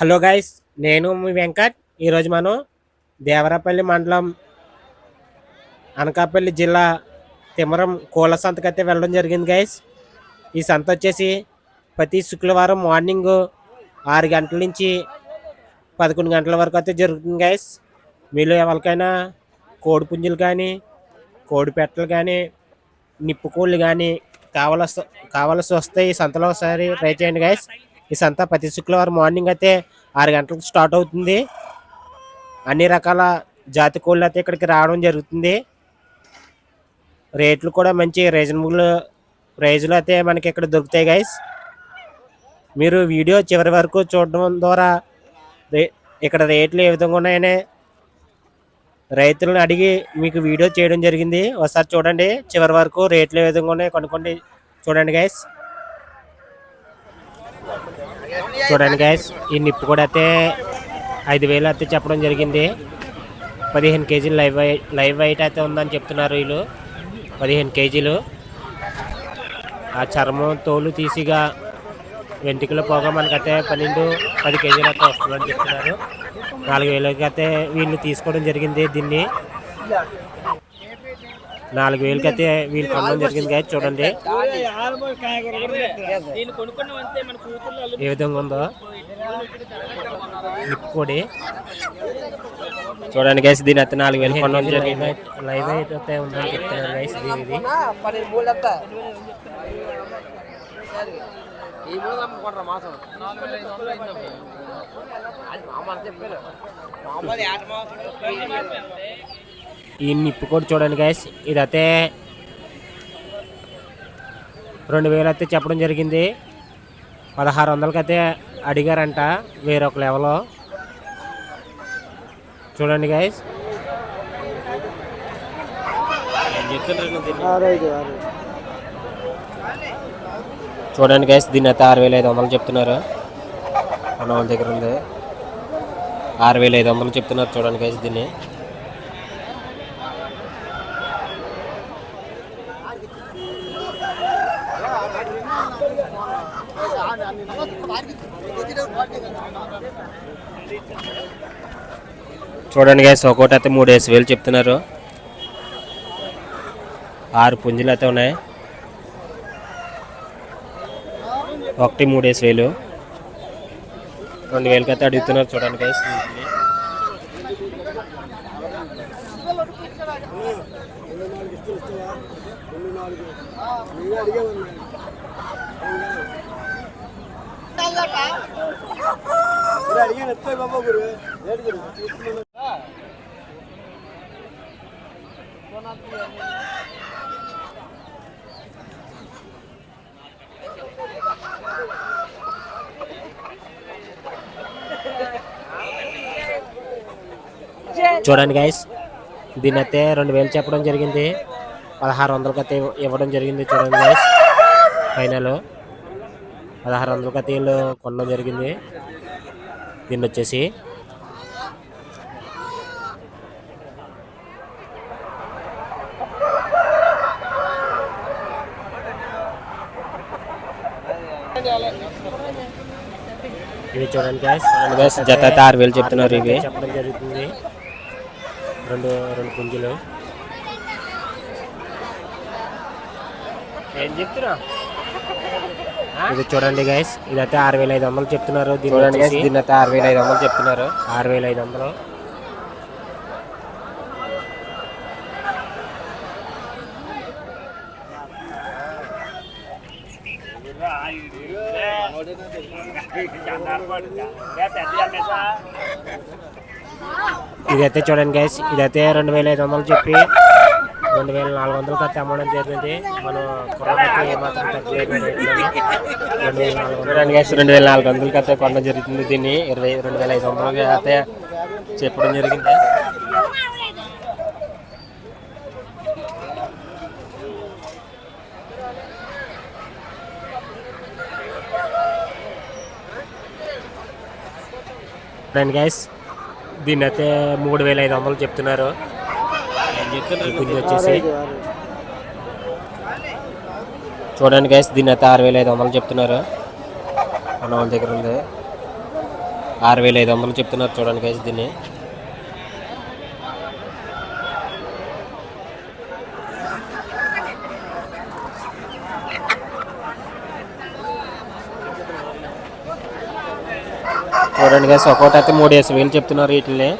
Hello guys నేను మీ వెంకట్. ఈరోజు మనం దేవరపల్లి మండలం అనకాపల్లి జిల్లా తిమరం కోళ్ళ సంతకి అయితే వెళ్ళడం జరిగింది గైస్. ఈ సంత వచ్చేసి ప్రతి శుక్రవారం మార్నింగ్ ఆరు గంటల నుంచి పదకొండు గంటల వరకు అయితే జరుగుతుంది గైస్. మీలో ఎవరికైనా కోడి పుంజులు కానీ కోడి పెట్టలు కానీ నిప్పు కోళ్ళు కానీ కావలసి కావలసి వస్తే ఈ సంతలో ఒకసారి ట్రై చేయండి గైస్. ఈ సంత ప్రతి శుక్రవారం మార్నింగ్ అయితే ఆరు గంటలకు స్టార్ట్ అవుతుంది. అన్ని రకాల జాతి కోళ్ళు అయితే ఇక్కడికి రావడం జరుగుతుంది. రేట్లు కూడా మంచి రీజనబుల్ ప్రైజ్లు అయితే మనకి ఇక్కడ దొరుకుతాయి గైస్ మీరు వీడియో చివరి వరకు చూడడం ద్వారా రే ఇక్కడ రేట్లు ఏ విధంగా ఉన్నాయనే రైతులను అడిగి మీకు వీడియో చేయడం జరిగింది. ఒకసారి చూడండి చివరి వరకు రేట్లు ఏ విధంగా ఉన్నాయో కొనుక్కోండి. చూడండి గైస్ చూడండి గైస్ ఈ నిప్పు కూడా అయితే ఐదు వేలు అయితే చెప్పడం జరిగింది. పదిహేను కేజీలు లైవ్ లైవ్ వెయిట్ అయితే ఉందని చెప్తున్నారు వీళ్ళు. పదిహేను కేజీలు. ఆ చర్మం తోలు తీసిగా వెంట్రుకలు పోగా మనకైతే పన్నెండు పది కేజీలు అయితే వస్తుందని చెప్తున్నారు. నాలుగు వేలకి అయితే వీళ్ళు తీసుకోవడం జరిగింది దీన్ని. నాలుగు వేలకి అయితే వీళ్ళు కొనడం జరిగింది కదా చూడండి. ఏ విధంగా ఉందో. నిప్పుకోడి చూడండి గైస్ దీని అయితే నాలుగు వేలు కొనడం జరిగింది. లైవ్ అయితే ఉందని చెప్తున్నారు గైస్ అది మామూలు చెప్పారు మామూలు ఈ నిప్పు కూడా చూడండి గైస్ ఇదైతే రెండు వేలు అయితే చెప్పడం జరిగింది. పదహారు వందలకి అయితే అడిగారంట వేరొక లెవెల్లో చూడండి గైస్ చూడండి గైస్ దీని అయితే ఆరు వేల ఐదు వందలు చెప్తున్నారు. మన వాళ్ళ దగ్గర ఉంది. ఆరు వేల ఐదు వందలు చెప్తున్నారు చూడండి గైస్ దీన్ని. చూడండి గైస్ ఒక్కోటి అయితే మూడు వేసి వేలు చెప్తున్నారు. ఆరు పుంజులు అయితే ఉన్నాయి. ఒకటి మూడు వేసి వేలు. రెండు వేలకి అయితే అడుగుతున్నారు చూడండి గైస్ చూడండి గైస్ దీని అయితే రెండు వేలు చెప్పడం జరిగింది. పదహారు వందలకి అయితే ఇవ్వడం జరిగింది చూడండి గైస్ ఫైనల్ పదహారు వందలకి అయితే వీళ్ళు కొనడం జరిగింది. దీన్ని వచ్చేసి ఇవి చూడండి జత అయితే ఆరు వేలు చెప్తున్నారు ఇవి. చెప్పడం జరుగుతుంది. రెండు రెండు పుంజులు ఏం చెప్తున్నా? ఇది చూడండి గైస్ ఇదైతే ఆరు వేల ఐదు వందలు చెప్తున్నారు చూడండి గైస్ దీని అయితే ఆరు వేల ఐదు వందలు చెప్తున్నారు. ఆరు వేల ఐదు వందలు. ఇదైతే చూడండి గైస్ ఇదైతే రెండు వేల ఐదు వందలు చెప్పి. రెండు వేల నాలుగు వందలకి అయితే అమ్మడం జరిగింది. మనం తగ్గలేదు రేట్లోని. రెండు వేల నాలుగు వందలు గైస్ రెండు వేల నాలుగు వందలకి అయితే కొనడం జరుగుతుంది. దీన్ని ఇరవై రెండు వేల ఐదు వందలకి అయితే చెప్పడం జరిగింది. చూడండి గైస్ దీన్ని అయితే మూడు వేల ఐదు వందలు చెప్తున్నారు. ఈ పుంజు వచ్చేసి చూడండి గైస్ దీన్ని అయితే ఆరు వేల ఐదు వందలు చెప్తున్నారు. మన వాళ్ళ దగ్గర ఉంది. ఆరు వేల ఐదు వందలు చెప్తున్నారు చూడండి గైస్ దీన్ని. చూడండి గైస్ ఒక్కోటి అయితే మూడు వేసి వేలు చెప్తున్నారు వీటిని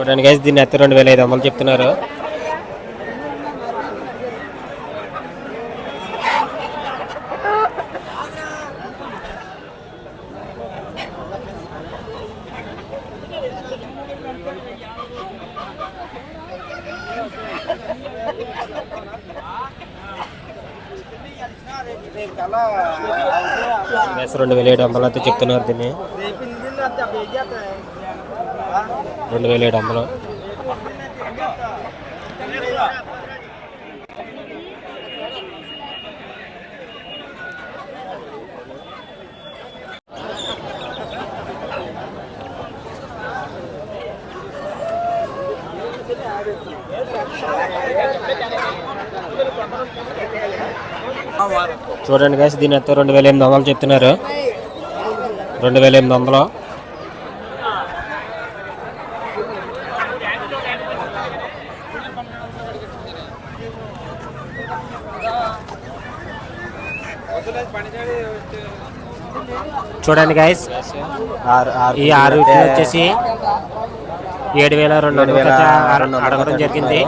చూడండి గైస్ దీన్ని అయితే రెండు వేల ఐదు వందలు చెప్తున్నారు. రెండు వేల ఏడు వందలు అయితే చెప్తున్నారు దీన్ని. రెండు వేల ఏడు వందలు చూడండి గైస్ దీని అయితే రెండు వేల ఎనిమిది వందలు చెప్తున్నారు. రెండు వేల ఎనిమిది వందలు. చూడండి గైస్ ఈ ఆరు వచ్చేసి ఏడు వేల రెండు వందలు అడగడం జరిగింది.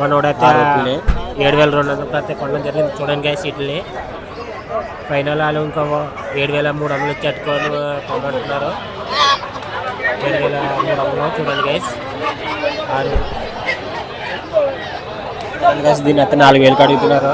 మనోడైతే ఏడు వేల రెండు వందలు అయితే కొనడం జరిగింది. చూడండి గైస్ వీటిని ఫైనల్ వాళ్ళు ఇంకా ఏడు వేల మూడు వందలు ఇచ్చి అట్టుకొని కొనుంటున్నారు ఏడు వేల మూడు వందలు చూడండి గైస్ ఆరు. గైస్ దీన్ని అయితే నాలుగు వేలకు అడుగుతున్నారు.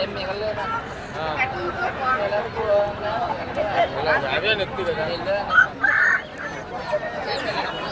ఏం మిగలలేదా అవే నెత్తి కదా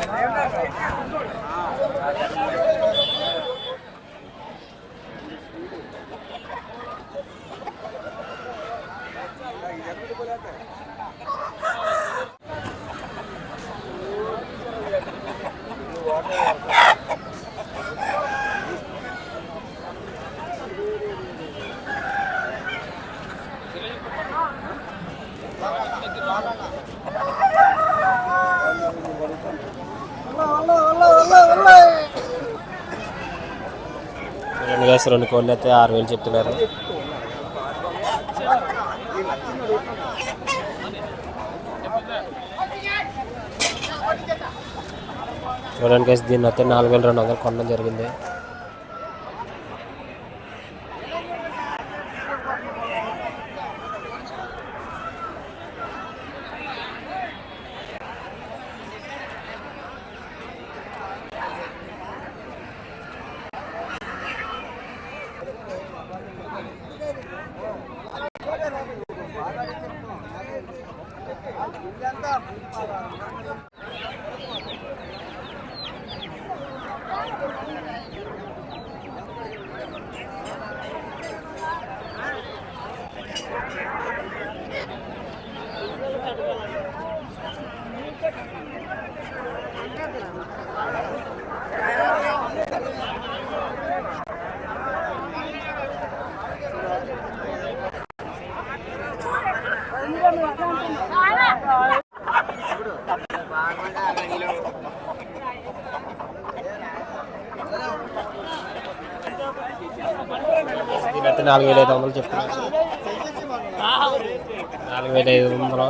Thank. రెండు రెండు కోళ్ళు అయితే ఆరు వేలు చెప్తున్నారు. చూడడానికి దీన్ని అయితే నాలుగు వేల రెండు వందలు కొనడం జరిగింది. నాలుగు వేల ఐదు వందలు చెప్పారు నాలుగు వేల ఐదు వందలు?